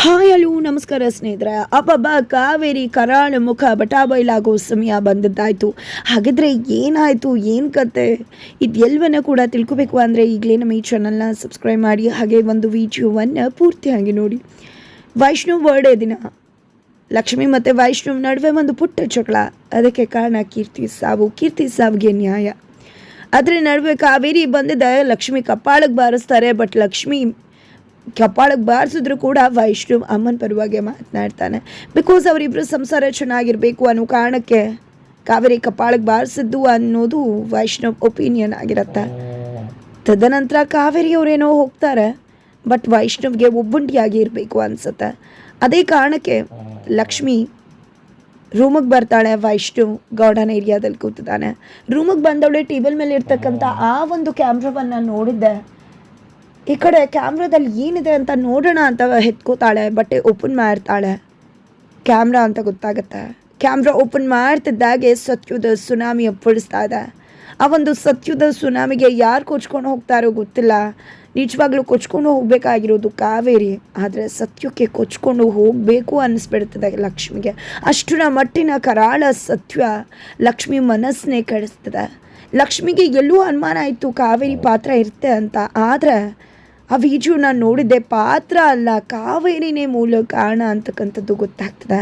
Hi ಅಲ್ಲೂ ನಮಸ್ಕಾರ ಸ್ನೇಹಿತರೆ. ಅಬ್ಬಬ್ಬ, ಕಾವೇರಿ, ಕರಾಳ, ಮುಖ ಬಟಾಬೈಲಾಗೋ ಸಮಯ ಬಂದದ್ದಾಯಿತು. ಹಾಗಿದ್ರೆ ಏನಾಯಿತು, ಏನು ಕತೆ? ಇದು ಎಲ್ಲವನ್ನ ಕೂಡ ತಿಳ್ಕೊಬೇಕು ಅಂದರೆ ಈಗಲೇ ನಮ್ಮ ಈ ಚಾನಲ್ನ ಸಬ್ಸ್ಕ್ರೈಬ್ ಮಾಡಿ, ಹಾಗೆ ಒಂದು ವಿಡಿಯೋವನ್ನು ಪೂರ್ತಿಯಾಗಿ ನೋಡಿ. ವೈಷ್ಣವ್ ಬರ್ಡೇ ದಿನ. ಲಕ್ಷ್ಮಿ ಮತ್ತು ವೈಷ್ಣವ್ ನಡುವೆ ಒಂದು ಪುಟ್ಟ ಚಕಳ ಅದಕ್ಕೆ ಕಾರಣ ಕೀರ್ತಿ ಸಾವು. ಕೀರ್ತಿ ಸಾವಿಗೆ ನ್ಯಾಯ. ಅದರ ನಡುವೆ ಕಾವೇರಿ ಬಂದಿದ್ದ ಲಕ್ಷ್ಮಿ ಕಪ್ಪಾಳಕ್ಕೆ ಬಾರಿಸ್ತಾರೆ ಬಟ್ ಲಕ್ಷ್ಮಿ ಕಪ್ಪಾಳಕ್ಕೆ ಬಾರಿಸಿದ್ರು ಕೂಡ ವೈಷ್ಣವ್ ಅಮ್ಮನ ಪರವಾಗಿ ಮಾತನಾಡ್ತಾನೆ. ಬಿಕಾಸ್ ಅವರಿಬ್ಬರು ಸಂಸಾರ ಚೆನ್ನಾಗಿರಬೇಕು ಅನ್ನೋ ಕಾರಣಕ್ಕೆ ಕಾವೇರಿ ಕಪಾಳಕ್ಕೆ ಬಾರಿಸಿದ್ದು ಅನ್ನೋದು ವೈಷ್ಣವ್ ಒಪಿನಿಯನ್ ಆಗಿರತ್ತೆ. ತದನಂತರ ಕಾವೇರಿ ಅವರೇನೋ ಹೋಗ್ತಾರೆ ಬಟ್ ವೈಷ್ಣವ್ಗೆ ಒಬ್ಬಂಟಿಯಾಗಿ ಇರಬೇಕು ಅನ್ಸುತ್ತೆ. ಅದೇ ಕಾರಣಕ್ಕೆ ಲಕ್ಷ್ಮಿ ರೂಮಿಗೆ ಬರ್ತಾಳೆ, ವೈಷ್ಣವ್ ಗಾರ್ಡನ್ ಏರಿಯಾದಲ್ಲಿ ಕೂತಿದ್ದಾನೆ. ರೂಮಿಗೆ ಬಂದವಳೆ ಟೇಬಲ್ ಮೇಲೆ ಇರ್ತಕ್ಕಂಥ ಆ ಒಂದು ಕ್ಯಾಮ್ರಾವನ್ನು ನೋಡಿದ್ದೆ. ಈ ಕಡೆ ಕ್ಯಾಮ್ರಾದಲ್ಲಿ ಏನಿದೆ ಅಂತ ನೋಡೋಣ ಅಂತ ಹೆತ್ಕೋತಾಳೆ ಬಟ್ಟೆ ಓಪನ್ ಮಾಡ್ತಾಳೆ. ಕ್ಯಾಮ್ರಾ ಅಂತ ಗೊತ್ತಾಗುತ್ತೆ. ಕ್ಯಾಮ್ರಾ ಓಪನ್ ಮಾಡ್ತಿದ್ದಾಗೆ ಸತ್ಯುದ ಸುನಾಮಿ ಅಪ್ಪಳಿಸ್ತಾ ಇದೆ. ಆ ಒಂದು ಸತ್ಯುದ ಸುನಾಮಿಗೆ ಯಾರು ಕೊಚ್ಕೊಂಡು ಹೋಗ್ತಾರೋ ಗೊತ್ತಿಲ್ಲ. ನಿಜವಾಗ್ಲೂ ಕೊಚ್ಕೊಂಡು ಹೋಗಬೇಕಾಗಿರೋದು ಕಾವೇರಿ. ಆದರೆ ಸತ್ಯಕ್ಕೆ ಕೊಚ್ಕೊಂಡು ಹೋಗಬೇಕು ಅನ್ನಿಸ್ಬಿಡ್ತದೆ ಲಕ್ಷ್ಮಿಗೆ. ಅಷ್ಟರ ಮಟ್ಟಿನ ಕರಾಳ ಸತ್ಯ ಲಕ್ಷ್ಮಿ ಮನಸ್ಸನ್ನೇ ಕೆಡಿಸ್ತದೆ. ಲಕ್ಷ್ಮಿಗೆ ಎಲ್ಲೂ ಅನುಮಾನ ಆಯಿತು, ಕಾವೇರಿ ಪಾತ್ರ ಇರುತ್ತೆ ಅಂತ. ಆದರೆ ಆ ನಾನು ನೋಡಿದ್ದೆ ಪಾತ್ರ ಅಲ್ಲ, ಕಾವೇರಿನೇ ಮೂಲ ಕಾರಣ ಅಂತಕ್ಕಂಥದ್ದು ಗೊತ್ತಾಗ್ತದೆ.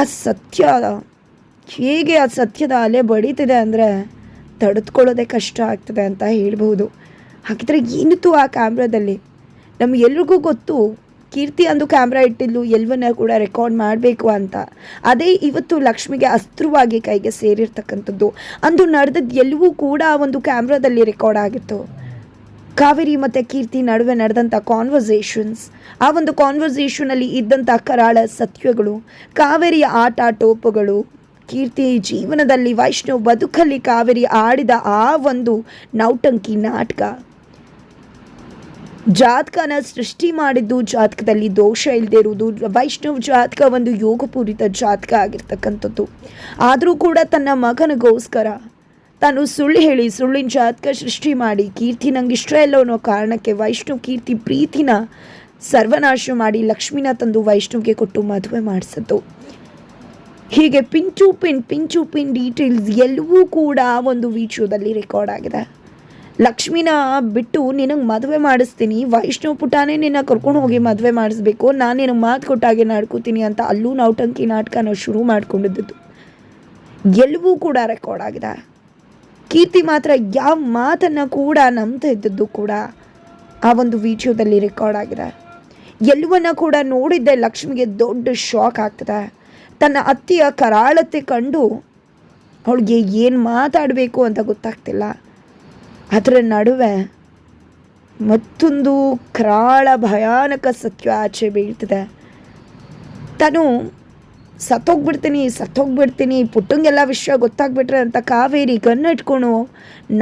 ಆ ಸತ್ಯ ಹೇಗೆ ಆ ಸತ್ಯದ ಅಲೆ ಬಡೀತಿದೆ ಅಂದರೆ ತಡೆದುಕೊಳ್ಳೋದೇ ಕಷ್ಟ ಆಗ್ತದೆ ಅಂತ ಹೇಳ್ಬೋದು ಹಾಗಿದ್ರೆ ಏನಿತ್ತು ಆ ಕ್ಯಾಮ್ರಾದಲ್ಲಿ? ನಮಗೆಲ್ರಿಗೂ ಗೊತ್ತು, ಕೀರ್ತಿ ಅಂದು ಕ್ಯಾಮ್ರಾ ಇಟ್ಟಿದ್ದು ಎಲ್ಲವನ್ನ ಕೂಡ ರೆಕಾರ್ಡ್ ಮಾಡಬೇಕು ಅಂತ. ಅದೇ ಇವತ್ತು ಲಕ್ಷ್ಮಿಗೆ ಅಸ್ತ್ರವಾಗಿ ಕೈಗೆ ಸೇರಿರ್ತಕ್ಕಂಥದ್ದು. ಅಂದು ನಡೆದದ್ದು ಎಲ್ಲವೂ ಕೂಡ ಒಂದು ಕ್ಯಾಮ್ರಾದಲ್ಲಿ ರೆಕಾರ್ಡ್ ಆಗಿತ್ತು. ಕಾವೇರಿ ಮತ್ತು ಕೀರ್ತಿ ನಡುವೆ ನಡೆದಂಥ ಕಾನ್ವರ್ಸೇಷನ್ಸ್ ಆ ಒಂದು ಕಾನ್ವರ್ಸೇಷನಲ್ಲಿ ಇದ್ದಂಥ ಕರಾಳ ಸತ್ಯಗಳು ಕಾವೇರಿಯ ಆಟ ಟೋಪುಗಳು, ಕೀರ್ತಿ ಜೀವನದಲ್ಲಿ ವೈಷ್ಣವ್ ಬದುಕಲ್ಲಿ ಕಾವೇರಿ ಆಡಿದ ಆ ಒಂದು ನೌಟಂಕಿ ನಾಟಕ. ಜಾತಕನ ಸೃಷ್ಟಿ ಮಾಡಿದ್ದು ಜಾತಕದಲ್ಲಿ ದೋಷ ಇಲ್ಲದೆ ಇರುವುದು. ವೈಷ್ಣವ್ ಜಾತಕ ಒಂದು ಯೋಗಪೂರಿತ ಜಾತಕ ಆಗಿರ್ತಕ್ಕಂಥದ್ದು. ಆದರೂ ಕೂಡ ತನ್ನ ಮಗನಿಗೋಸ್ಕರ ತಾನು ಸುಳ್ಳು ಹೇಳಿ, ಸುಳ್ಳಿನ ಜಾತಕ ಸೃಷ್ಟಿ ಮಾಡಿ, ಕೀರ್ತಿ ನಂಗೆ ಇಷ್ಟ ಇಲ್ಲ ಅನ್ನೋ ಕಾರಣಕ್ಕೆ ವೈಷ್ಣವ್ ಕೀರ್ತಿ ಪ್ರೀತಿನ ಸರ್ವನಾಶ ಮಾಡಿ ಲಕ್ಷ್ಮಿನ ತಂದು ವೈಷ್ಣವ್ಗೆ ಕೊಟ್ಟು ಮದುವೆ ಮಾಡಿಸಿದ್ದು. ಹೀಗೆ to pin to pin details ಎಲ್ಲವೂ ಕೂಡ ಒಂದು ವಿಡಿಯೋದಲ್ಲಿ ರೆಕಾರ್ಡ್ ಆಗಿದೆ. ಲಕ್ಷ್ಮಿನ ಬಿಟ್ಟು ನಿನಗೆ ಮದುವೆ ಮಾಡಿಸ್ತೀನಿ ವೈಷ್ಣವ್ ಪುಟಾನೇ ನಿನ್ನ ಕರ್ಕೊಂಡು ಹೋಗಿ ಮದುವೆ ಮಾಡಿಸ್ಬೇಕು, ನಾನು ನಿನಗೆ ಮಾತು ಕೊಟ್ಟಾಗೆ ನಡ್ಕೋತೀನಿ ಅಂತ ಅಲ್ಲೂ ನೌಟಂಕಿ ನಾಟಕನ ಶುರು ಮಾಡ್ಕೊಂಡಿದ್ದು. ಎಲ್ಲವೂ ಕೂಡ ರೆಕಾರ್ಡ್ ಆಗಿದೆ. ಕೀರ್ತಿ ಮಾತ್ರ ಯಾವ ಮಾತನ್ನು ಕೂಡ ನಂಬ್ತಾ ಇದ್ದದ್ದು ಕೂಡ ಆ ಒಂದು ವಿಡಿಯೋದಲ್ಲಿ ರೆಕಾರ್ಡ್ ಆಗಿದೆ ಎಲ್ಲವನ್ನ ಕೂಡ ನೋಡಿದ್ದೆ ಲಕ್ಷ್ಮಿಗೆ ದೊಡ್ಡ ಶಾಕ್ ಆಗ್ತದೆ. ತನ್ನ ಅತ್ತಿಯ ಕರಾಳತೆ ಕಂಡು ಅವಳಿಗೆ ಏನು ಮಾತಾಡಬೇಕು ಅಂತ ಗೊತ್ತಾಗ್ತಿಲ್ಲ. ಅದರ ನಡುವೆ ಮತ್ತೊಂದು ಕರಾಳ ಭಯಾನಕ ಸತ್ಯ ಆಚೆ ಬೀಳ್ತದೆ. ತಾನು ಸತ್ತೋಗ್ಬಿಡ್ತೀನಿ ಸತ್ತೋಗ್ಬಿಡ್ತೀನಿ, ಪುಟ್ಟಂಗೆಲ್ಲ ವಿಷಯ ಗೊತ್ತಾಗ್ಬಿಟ್ರೆ ಅಂತ ಕಾವೇರಿ ಕಣ್ಣಿಟ್ಕೊಂಡು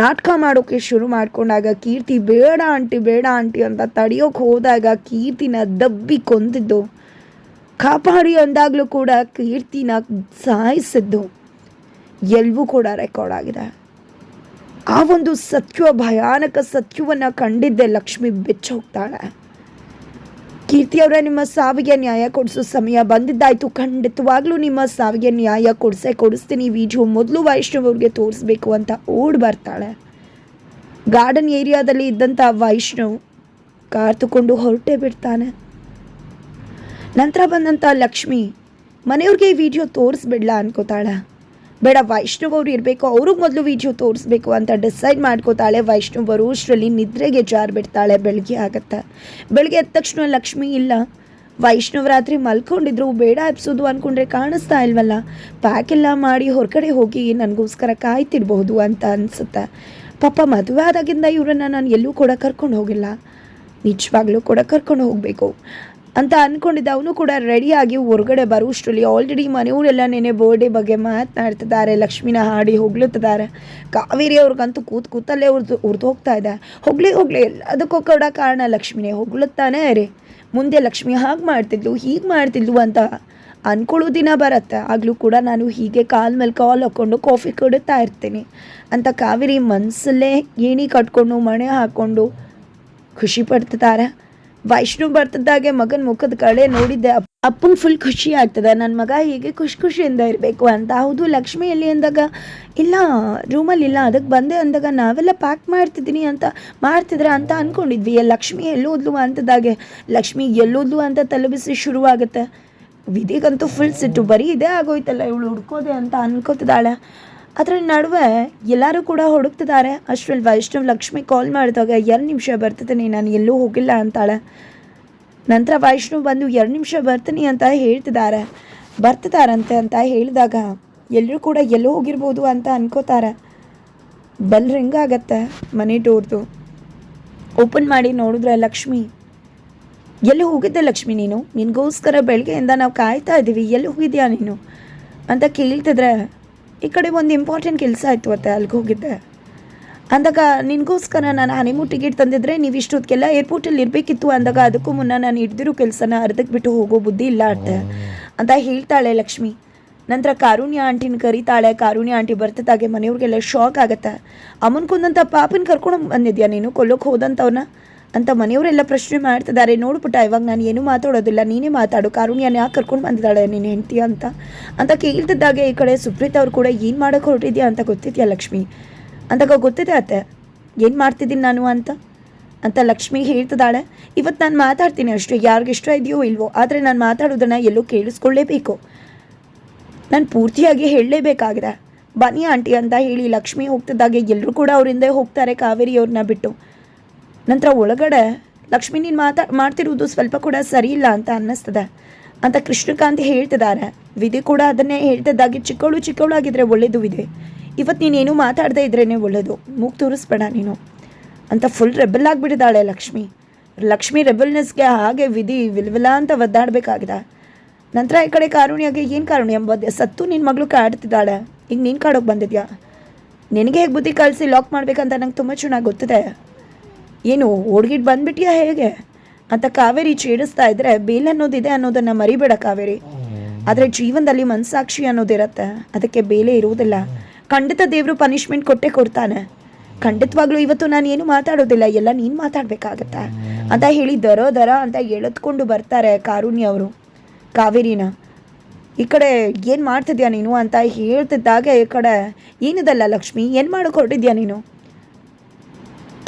ನಾಟಕ ಮಾಡೋಕ್ಕೆ ಶುರು ಮಾಡಿಕೊಂಡಾಗ ಕೀರ್ತಿ, ಬೇಡ ಆಂಟಿ ಬೇಡ ಆಂಟಿ ಅಂತ ತಡೆಯೋಕೆ ಹೋದಾಗ ಕೀರ್ತಿನ ದಬ್ಬಿ ಕೊಂದಿದ್ದು. ಕಾಪಾಡಿ ಅಂದಾಗಲೂ ಕೂಡ ಕೀರ್ತಿನ ಸಾಯಿಸಿದ್ದು. ಎಲ್ಲವೂ ಕೂಡ ರೆಕಾರ್ಡ್ ಆಗಿದೆ. ಆ ಒಂದು ಸತ್ಯ ಭಯಾನಕ ಸತ್ಯವನ್ನು ಕಂಡಿದ್ದೆ ಲಕ್ಷ್ಮಿ ಬೆಚ್ಚೋಗ್ತಾಳೆ. ಕೀರ್ತಿಯವರ ನಿಮ್ಮ ಸಾವಿಗೆ ನ್ಯಾಯ ಕೊಡಿಸೋ ಸಮಯ ಬಂದಿದ್ದಾಯ್ತು. ಖಂಡಿತವಾಗ್ಲೂ ನಿಮ್ಮ ಸಾವಿಗೆ ನ್ಯಾಯ ಕೊಡಿಸೇ ಕೊಡಿಸ್ತೀನಿ. ವಿಡಿಯೋ ಮೊದಲು ವೈಷ್ಣವ್ ಅವ್ರಿಗೆ ತೋರಿಸ್ಬೇಕು ಅಂತ ಓಡ್ ಬರ್ತಾಳೆ. ಗಾರ್ಡನ್ ಏರಿಯಾದಲ್ಲಿ ಇದ್ದಂಥ ವೈಷ್ಣವ್ ಕಾರ್ ತಗೊಂಡು ಹೊರಟೇ ಬಿಡ್ತಾನೆ. ನಂತರ ಬಂದಂಥ ಲಕ್ಷ್ಮಿ ಮನೆಯವ್ರಿಗೆ ಈ ವಿಡಿಯೋ ತೋರಿಸ್ಬಿಡ್ಲ ಅನ್ಕೋತಾಳೆ. ಬೇಡ ವೈಷ್ಣವ್ ಇರಬೇಕು ಅವ್ರಿಗೆ ಮೊದಲು ವಿಡಿಯೋ ತೋರಿಸ್ಬೇಕು ಅಂತ ಡಿಸೈಡ್ ಮಾಡ್ಕೋತಾಳೆ ವೈಷ್ಣವ್ ಅಷ್ಟರಲ್ಲಿ ನಿದ್ರೆಗೆ ಜಾರ್ ಬಿಡ್ತಾಳೆ ಬೆಳಗ್ಗೆ ಆಗತ್ತೆ. ಬೆಳಗ್ಗೆ ಎದ್ದ ತಕ್ಷಣ ಲಕ್ಷ್ಮಿ, ಇಲ್ಲ. ವೈಷ್ಣವ್ ರಾತ್ರಿ ಮಲ್ಕೊಂಡಿದ್ರು, ಬೇಡ ಎಬ್ಸೋದು ಅಂದ್ಕೊಂಡ್ರೆ ಕಾಣಿಸ್ತಾ ಇಲ್ವಲ್ಲ. ಪ್ಯಾಕ್ ಎಲ್ಲ ಮಾಡಿ ಹೊರಗಡೆ ಹೋಗಿ ನನಗೋಸ್ಕರ ಕಾಯ್ತಿರ್ಬಹುದು ಅಂತ ಅನಿಸುತ್ತೆ. ಪಾಪ ಮದುವೆ ಆದಾಗಿಂದ ಇವರನ್ನು ನಾನು ಎಲ್ಲೂ ಕೂಡ ಕರ್ಕೊಂಡು ಹೋಗಿಲ್ಲ. ನಿಜವಾಗ್ಲೂ ಕೂಡ ಕರ್ಕೊಂಡು ಹೋಗಬೇಕು. ಅಂತ ಅಂದ್ಕೊಂಡಿದ್ದ ಅವನು ಕೂಡ ರೆಡಿಯಾಗಿ ಹೊರಗಡೆ ಬರುವಷ್ಟರಲ್ಲಿ ಆಲ್ರೆಡಿ ಮನೆಯವರೆಲ್ಲ ನೆನೆ ಬರ್ಡೇ ಬಗ್ಗೆ ಮಾತನಾಡ್ತಿದ್ದಾರೆ. ಲಕ್ಷ್ಮಿನ ಹಾಡಿ ಹೊಗ್ಲುತ್ತಿದ್ದಾರೆ ಕಾವೇರಿ ಅವ್ರಿಗಂತೂ ಕೂತ್ ಕೂತಲ್ಲೇ ಉರ್ದು ಉರ್ದು ಹೋಗ್ತಾ ಇದೆ. ಹೋಗ್ಲಿ ಹೋಗ್ಲಿ, ಎಲ್ಲದಕ್ಕೂ ಕೂಡ ಕಾರಣ ಲಕ್ಷ್ಮಿನೇ. ಹೊಗ್ಲುತ್ತಾನೆ ರೀ. ಮುಂದೆ ಲಕ್ಷ್ಮಿ ಹಾಗೆ ಮಾಡ್ತಿದ್ಲು, ಹೀಗೆ ಮಾಡ್ತಿದ್ಲು ಅಂತ ಅಂದ್ಕೊಳ್ಳೋ ದಿನ ಬರುತ್ತೆ. ಆಗಲೂ ಕೂಡ ನಾನು ಹೀಗೆ ಕಾಲ್ ಮೇಲೆ ಕಾಲ್ ಹಾಕ್ಕೊಂಡು ಕಾಫಿ ಕೊಡುತ್ತಾ ಇರ್ತೀನಿ ಅಂತ ಕಾವೇರಿ ಮನಸ್ಸಲ್ಲೇ ಏಣಿ ಕಟ್ಕೊಂಡು, ಮಣೆ ಹಾಕ್ಕೊಂಡು ಖುಷಿ ಪಡ್ತಿದ್ದಾರೆ. ವೈಷ್ಣವ್ ಬರ್ತದಾಗೆ ಮಗನ ಮುಖದ ಕಡೆ ನೋಡಿದ್ದೆ. ಅಪ್ಪನ ಫುಲ್ ಖುಷಿ ಆಗ್ತದೆ. ನನ್ನ ಮಗ ಹೀಗೆ ಖುಷಿ ಖುಷಿಯಿಂದ ಇರಬೇಕು ಅಂತ. ಹೌದು, ಲಕ್ಷ್ಮಿ ಎಲ್ಲಿ ಅಂದಾಗ, ಇಲ್ಲ ರೂಮಲ್ಲಿ ಇಲ್ಲ. ಅದಕ್ಕೆ ಬಂದೆ ಅಂದಾಗ ನಾವೆಲ್ಲ ಪ್ಯಾಕ್ ಮಾಡ್ತಿದ್ದೀನಿ ಅಂತ, ಮಾಡ್ತಿದ್ರೆ ಅಂತ ಅಂದ್ಕೊಂಡಿದ್ವಿ ಲಕ್ಷ್ಮಿ ಎಲ್ಲೋದ್ಲು ಅಂತದಾಗೆ. ಲಕ್ಷ್ಮಿ ಎಲ್ಲೋದ್ಲು ಅಂತ ತಲೆಬಿಸಿ ಶುರುವಾಗುತ್ತೆ. ವಿಧಿಗಂತೂ ಫುಲ್ ಸಿಟ್ಟು. ಬರೀ ಇದೇ ಆಗೋಯ್ತಲ್ಲ. ಇವಳು ಹುಡ್ಕೋದೆ ಅಂತ ಅನ್ಕೋತಿದ್ದಾಳೆ. ಅದರ ನಡುವೆ ಎಲ್ಲರೂ ಕೂಡ ಹುಡುಕ್ತಿದ್ದಾರೆ. ಅಷ್ಟರಲ್ಲಿ ವೈಷ್ಣವ್ ಲಕ್ಷ್ಮಿ ಕಾಲ್ ಮಾಡಿದಾಗ ಎರಡು ನಿಮಿಷ ಬರ್ತಿದ್ದೀನಿ ನಾನು ಎಲ್ಲೂ ಹೋಗಿಲ್ಲ ಅಂತಾಳೆ. ನಂತರ ವೈಷ್ಣವ್ ಬಂದು ಎರಡು ನಿಮಿಷ ಬರ್ತೀನಿ ಅಂತ ಹೇಳ್ತಿದ್ದಾರೆ. ಬರ್ತಿದ್ದಾರಂತೆ ಅಂತ ಹೇಳಿದಾಗ ಎಲ್ಲರೂ ಕೂಡ ಎಲ್ಲೂ ಹೋಗಿರ್ಬೋದು ಅಂತ ಅನ್ಕೋತಾರೆ. ಬೆಲ್ ರಿಂಗ್ ಆಗತ್ತೆ ಮನೆ ಡೋರ್ದು ಓಪನ್ ಮಾಡಿ ನೋಡಿದ್ರೆ ಲಕ್ಷ್ಮಿ, ಎಲ್ಲಿ ಹೋಗಿದ್ದೆ ಲಕ್ಷ್ಮಿ ನೀನು? ನಿನಗೋಸ್ಕರ ಬೆಳಗ್ಗೆಯಿಂದ ನಾವು ಕಾಯ್ತಾ ಇದ್ದೀವಿ ಎಲ್ಲಿ ಹೋಗಿದ್ಯಾ ನೀನು? ಅಂತ ಕೇಳ್ತಿದ್ರೆ ಈ ಕಡೆ ಒಂದು ಇಂಪಾರ್ಟೆಂಟ್ ಕೆಲಸ ಆಯಿತು ಅತ್ತೆ ಅಲ್ಲಿಗೆ ಹೋಗಿದ್ದೆ. ಅಂದಾಗ ನಿನಗೋಸ್ಕರ ನಾನು ಹನಿಮೂನ್ ಟಿಕೆಟ್ ತಂದಿದ್ರೆ ನೀವು ಇಷ್ಟೊತ್ತಿಗೆಲ್ಲ ಏರ್ಪೋರ್ಟಲ್ಲಿ ಇರಬೇಕಿತ್ತು ಅಂದಾಗ ಅದಕ್ಕೂ ಮುನ್ನ ನಾನು ಹಿಡ್ದಿರೋ ಕೆಲಸನ ಅರ್ಧಕ್ಕೆ ಬಿಟ್ಟು ಹೋಗೋ ಬುದ್ಧಿ ಇಲ್ಲ ಅತ್ತೆ ಅಂತ ಹೇಳ್ತಾಳೆ ಲಕ್ಷ್ಮಿ. ನಂತರ ಕಾರುಣ್ಯ ಆಂಟಿನ ಕರೀತಾಳೆ ಕಾರುಣ್ಯ ಆಂಟಿ ಬರ್ತದಾಗೆ ಮನೆಯವ್ರಿಗೆಲ್ಲ ಶಾಕ್ ಆಗುತ್ತೆ. ಅಮ್ಮನ ಕೊಂದಂಥ ಪಾಪನ ಕರ್ಕೊಂಡು ಬಂದಿದ್ಯಾ ನೀನು? ಕೊಲ್ಲೋಕೆ ಹೋದಂಥವ್ನ ಅಂತ ಮನೆಯವರೆಲ್ಲ ಪ್ರಶ್ನೆ ಮಾಡ್ತಿದ್ದಾರೆ. ನೋಡ್ಬಿಟ್ಟ ಇವಾಗ ನಾನು ಏನೂ ಮಾತಾಡೋದಿಲ್ಲ. ನೀನೇ ಮಾತಾಡು. ಕಾರುಣ್ಯನ ಯಾಕೆ ಕರ್ಕೊಂಡು ಬಂದಿದ್ದಾಳೆ. ನೀನು ಹೆಂಡ್ತಿ ಅಂತ. ಅಂತ ಕೇಳ್ತಿದ್ದಾಗೆ ಈ ಕಡೆ ಸುಪ್ರೀತ್ ಅವ್ರು ಕೂಡ ಏನು ಮಾಡೋಕೆ ಹೊರಟಿದ್ಯಾ ಅಂತ ಗೊತ್ತಿದ್ಯಾ ಲಕ್ಷ್ಮಿ? ಅಂದಾಗ ಗೊತ್ತಿದೆ ಅತ್ತೆ. ಏನು ಮಾಡ್ತಿದ್ದೀನಿ ನಾನು ಅಂತ? ಅಂತ ಲಕ್ಷ್ಮಿ ಹೇಳ್ತಿದ್ದಾಳೆ. ಇವತ್ತು ನಾನು ಮಾತಾಡ್ತೀನಿ ಅಷ್ಟೇ. ಯಾರಿಗೆ ಇಷ್ಟ ಇದೆಯೋ ಇಲ್ವೋ. ಆದರೆ ನಾನು ಮಾತಾಡೋದನ್ನು ಎಲ್ಲೋ ಕೇಳಿಸ್ಕೊಳ್ಳೇಬೇಕು. ನಾನು ಪೂರ್ತಿಯಾಗಿ ಹೇಳಲೇಬೇಕಾಗಿದೆ. ಬನ್ನಿ ಆಂಟಿ ಅಂತ ಹೇಳಿ ಲಕ್ಷ್ಮಿ ಹೋಗ್ತಿದ್ದಾಗೆ. ಎಲ್ಲರೂ ಕೂಡ ಅವರಿಂದ ಹೋಗ್ತಾರೆ ಕಾವೇರಿ ಅವ್ರನ್ನ ಬಿಟ್ಟು. ನಂತರ ಒಳಗಡೆ ಲಕ್ಷ್ಮಿ ನೀನು ಮಾತಾ, ಮಾಡ್ತಿರುವುದು ಸ್ವಲ್ಪ ಕೂಡ ಸರಿ ಇಲ್ಲ ಅಂತ ಅನ್ನಿಸ್ತದೆ. ಅಂತ ಕೃಷ್ಣಕಾಂತ್ ಹೇಳ್ತಿದ್ದಾರೆ ವಿಧಿ ಕೂಡ ಅದನ್ನೇ ಹೇಳ್ತಿದ್ದಾಗಿ ಚಿಕ್ಕವಳು ಚಿಕ್ಕವಳು ಆಗಿದ್ರೆ ಒಳ್ಳೇದು ವಿಧಿ. ಇವತ್ತು ನೀನೇನು ಮಾತಾಡದೆ ಇದ್ರೇ ಒಳ್ಳೆಯದು ಮೂಗ್ ತೋರಿಸ್ಬೇಡ ನೀನು. ಅಂತ ಫುಲ್ ರೆಬಲ್ ಆಗಿಬಿಟ್ಟಿದ್ದಾಳೆ ಲಕ್ಷ್ಮಿ. ಲಕ್ಷ್ಮಿ ರೆಬಲ್ನೆಸ್ಗೆ ಹಾಗೆ ವಿಧಿ ವಿಲ್ವಿಲ ಅಂತ ಒದ್ದಾಡಬೇಕಾಗಿದೆ. ನಂತರ ಈ ಕಡೆ ಕಾರುಣ್ಯಾಗೆ ಏನು ಕಾರುಣ್ಯ ಎಂಬುದೇ ಸತ್ತು ನಿನ್ನ ಮಗಳು ಕಾಡ್ತಿದ್ದಾಳೆ. ಈಗ ನೀನು ಕಾಡೋಕೆ ಬಂದಿದ್ಯಾ? ನಿನಗೆ ಹೇಗೆ ಬುದ್ಧಿ ಕಳಿಸಿ ಲಾಕ್ ಮಾಡಬೇಕಂತ ನಂಗೆ ತುಂಬ ಚೆನ್ನಾಗಿ ಗೊತ್ತಿದೆ. ಏನು ಓಡ್ಗಿಟ್ ಬಂದ್ಬಿಟ್ಟಿಯಾ ಹೇಗೆ? ಅಂತ ಕಾವೇರಿ ಛೇಡಿಸ್ತಾ ಇದ್ರೆ ಬೇಲ್ ಅನ್ನೋದಿದೆ ಅನ್ನೋದನ್ನ ಮರಿಬೇಡ ಕಾವೇರಿ. ಆದರೆ ಜೀವನದಲ್ಲಿ ಮನಸಾಕ್ಷಿ ಅನ್ನೋದಿರತ್ತೆ. ಅದಕ್ಕೆ ಬೇಲೆ ಇರುವುದಿಲ್ಲ. ಖಂಡಿತ ದೇವರು ಪನಿಷ್ಮೆಂಟ್ ಕೊಟ್ಟೆ ಕೊಡ್ತಾನೆ. ಖಂಡಿತವಾಗ್ಲೂ ಇವತ್ತು ನಾನು ಏನು ಮಾತಾಡೋದಿಲ್ಲ. ಎಲ್ಲ ನೀನು ಮಾತಾಡಬೇಕಾಗತ್ತೆ? ಅಂತ ಹೇಳಿ ದರ ದರ ಅಂತ ಎಳೆದ್ಕೊಂಡು ಬರ್ತಾರೆ ಕಾರುಣ್ಯ ಅವರು. ಕಾವೇರಿನ. ಈ ಕಡೆ ಏನು ಮಾಡ್ತಿದ್ಯಾ ನೀನು? ಅಂತ ಹೇಳ್ತಿದ್ದಾಗ ಈ ಕಡೆ. ಏನಿದಲ್ಲ ಲಕ್ಷ್ಮಿ? ಏನು ಮಾಡೋಕೆ ಹೊರಟಿದ್ಯಾ ನೀನು?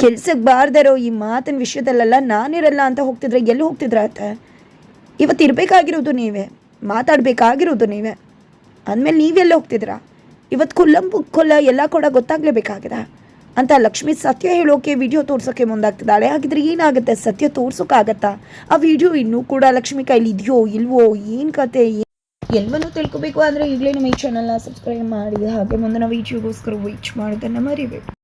ಕೆಲ್ಸಕ್ಕೆ ಬಾರ್ದಾರೋ ಈ ಮಾತಿನ ವಿಷಯದಲ್ಲೆಲ್ಲ ನಾನಿರಲ್ಲ ಅಂತ ಹೋಗ್ತಿದ್ರೆ ಎಲ್ಲಿ ಹೋಗ್ತಿದ್ರ ಆತ ಇವತ್ತು ಇರಬೇಕಾಗಿರೋದು ನೀವೇ, ಮಾತಾಡಬೇಕಾಗಿರೋದು ನೀವೇ. ಅಂದಮೇಲೆ ನೀವೆಲ್ಲ ಹೋಗ್ತಿದ್ರಾ ಇವತ್ತು ಕುಲ್ಲಂಬು ಕೊಲ್ಲ ಎಲ್ಲ ಕೂಡ ಗೊತ್ತಾಗಲೇಬೇಕಾಗಿದೆ? ಅಂತ ಲಕ್ಷ್ಮಿ ಸತ್ಯ ಹೇಳೋಕೆ ವಿಡಿಯೋ ತೋರ್ಸೋಕ್ಕೆ ಮುಂದಾಗ್ತಿದ್ದಾಳೆ. ಹಾಗಿದ್ರೆ ಏನಾಗುತ್ತೆ? ಸತ್ಯ ತೋರ್ಸೋಕ್ಕಾಗತ್ತಾ ಆ ವಿಡಿಯೋ ಇನ್ನೂ ಕೂಡ ಲಕ್ಷ್ಮಿ ಕೈಲಿ ಇದೆಯೋ, ಇಲ್ವೋ? ಏನು ಕತೆ? ಎಲ್ಲವನ್ನೂ ತಿಳ್ಕೊಬೇಕು. ಅಂದರೆ ಈಗಲೇ ನಮ್ಮ ಈ ಚಾನಲ್ನ ಸಬ್ಸ್ಕ್ರೈಬ್ ಮಾಡಿ. ಹಾಗೆ ಮುಂದಿನ ವಿಡಿಯೋಗೋಸ್ಕರ ವೀಚ್ ಮಾಡೋದನ್ನು ಮರಿಬೇಕು